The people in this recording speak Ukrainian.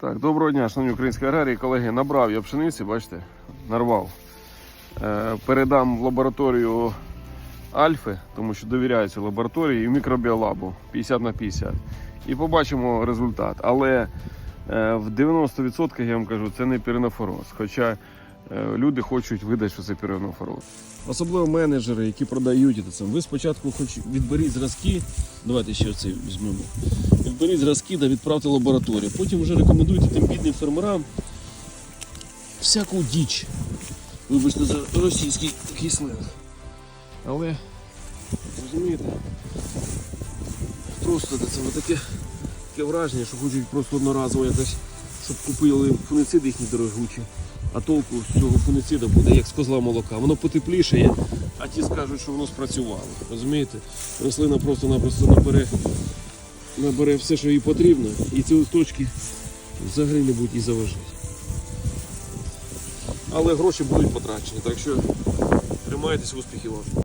Так, доброго дня, шановні українські аграрії, колеги. Набрав я пшениці, бачите, нарвав. Е, передам в лабораторію Альфи, тому що довіряю цій лабораторії, і мікробіолабу 50 на 50. І побачимо результат. Але е, в 90% я вам кажу, це не піренофороз. Хоча люди хочуть видати, що це піренофороз. Особливо менеджери, які продають це. Ви спочатку хоч відберіть зразки. Давайте ще це візьмемо. Відберіть зразки да відправте лабораторію. Потім вже рекомендуйте тим бідним фермерам всяку діч. Вибачте за російський такий сленг. Але, розумієте, просто це таке, таке враження, що хочуть просто одноразово якось, щоб купили фунициди їхні дорогучі. А толку з цього фуницида буде як з козла молока. Воно потеплішає, а ті скажуть, що воно спрацювало. Розумієте? Рослина просто-напросто набере, набере все, що їй потрібно, і ці листочки взагалі не будуть і заважати. Але гроші будуть потрачені, так що тримайтесь, успіхів вам.